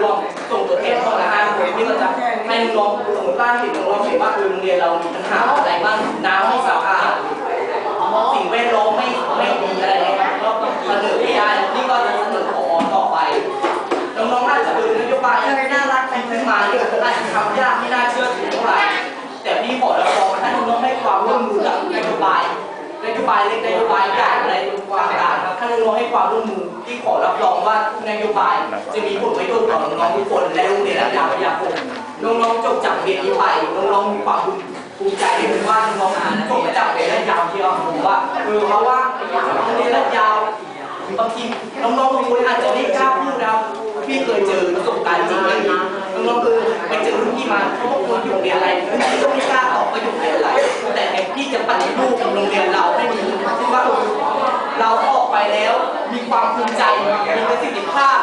ร่วมส่งตัวแทนเข้ามาห้าคนที่ก็จะให้น้องสมมติว่าเห็นน้องเห็นว่าเออโรงเรียนเรามีปัญหาอะไรบ้างน้ำไม่สะอาดสิ่งแวดล้อมไม่ไม่ดีอะไรเงี้ยก็เสนอไม่ได้นี่ก็จะเสนอขอต่อไปน้องๆอาจจะเออนโยบายอะไรน่ารักไปขึ้นมาเนี่ยอาจจะทำยากไม่น่าเชื่อถือเท่าไหร่แต่พี่ขอรับรองถ้าน้องๆให้ความร่วมมือกับนโยบายนโยบายเล็กนโยบายใหญ่อะไรต่าง น้องๆให้ความร่วมมือพี่ขอรับรองว่านโยบาย จะมีผลประโยชน์ต่อน้องๆทุกคนและโรงเรียนระดับวิทยาคมน้องๆจบจากเรียนนี้ไปน้องๆมีความภูมิใจเห็นว่าน้องๆจบจากเรียนระยาวที่เราผมว่าเออเพราะว่าโรงเรียนระยาวบางทีน้องๆบางคนอาจจะไม่กล้าพูดนะพี่เคยเจอประสบการณ์จริงเลยน้องๆคือไปเจอรุ่นพี่มาเขาบอกว่าอยู่เรียนอะไรพี่ก็ไม่กล้าตอบว่าอยู่โรงเรียนอะไรแต่แทนที่จะปฏิรูปโรงเรียนเราให้มีที่ว่าเรา ออกไปแล้ว มีความภูมิใจ มีประสิทธิภาพ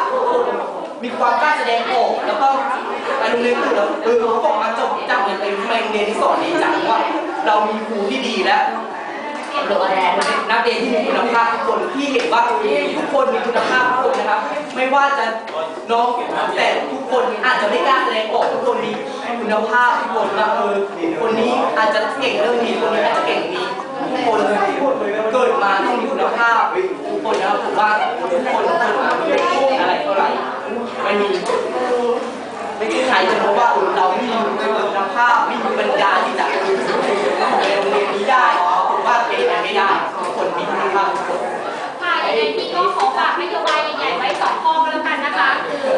มีความกล้าแสดงออก แล้วก็ไปโรงเรียนอื่นแล้วเออเขาบอกมาจบจากโรงเรียนทำไมโรงเรียนที่สอนดีจังว่า เรามีครูที่ดีแล้วนักเรียนที่มีคุณภาพทุกคนที่เห็นว่าทุกคนมีคุณภาพทุกคนนะครับ ไม่ว่าจะน้องแต่ทุกคนอาจจะไม่กล้าแสดงออกทุกคนมีคุณภาพทุกคนว่าเออคนนี้อาจจะเก่งเรื่องนี้คนนี้อาจจะเก่งนี้ทุกคนเกิดมาต้องมีคุณภาพ คนนะผมว่าทุกคนเกิดมาไม่ได้อะไรเท่าไหร่ไม่มีไม่มีใครจะรู้ว่าเราไม่มีคุณภาพไม่มีปัญญาที่จะเรียนโรงเรียนนี้ได้ผมว่าเป็นไปไม่ได้ทุกคนมีคุณภาพทุกคนค่ะยังไงพี่ก็ขอฝากนโยบายใหญ่ๆไว้สองข้อก็แล้วกันนะคะคือ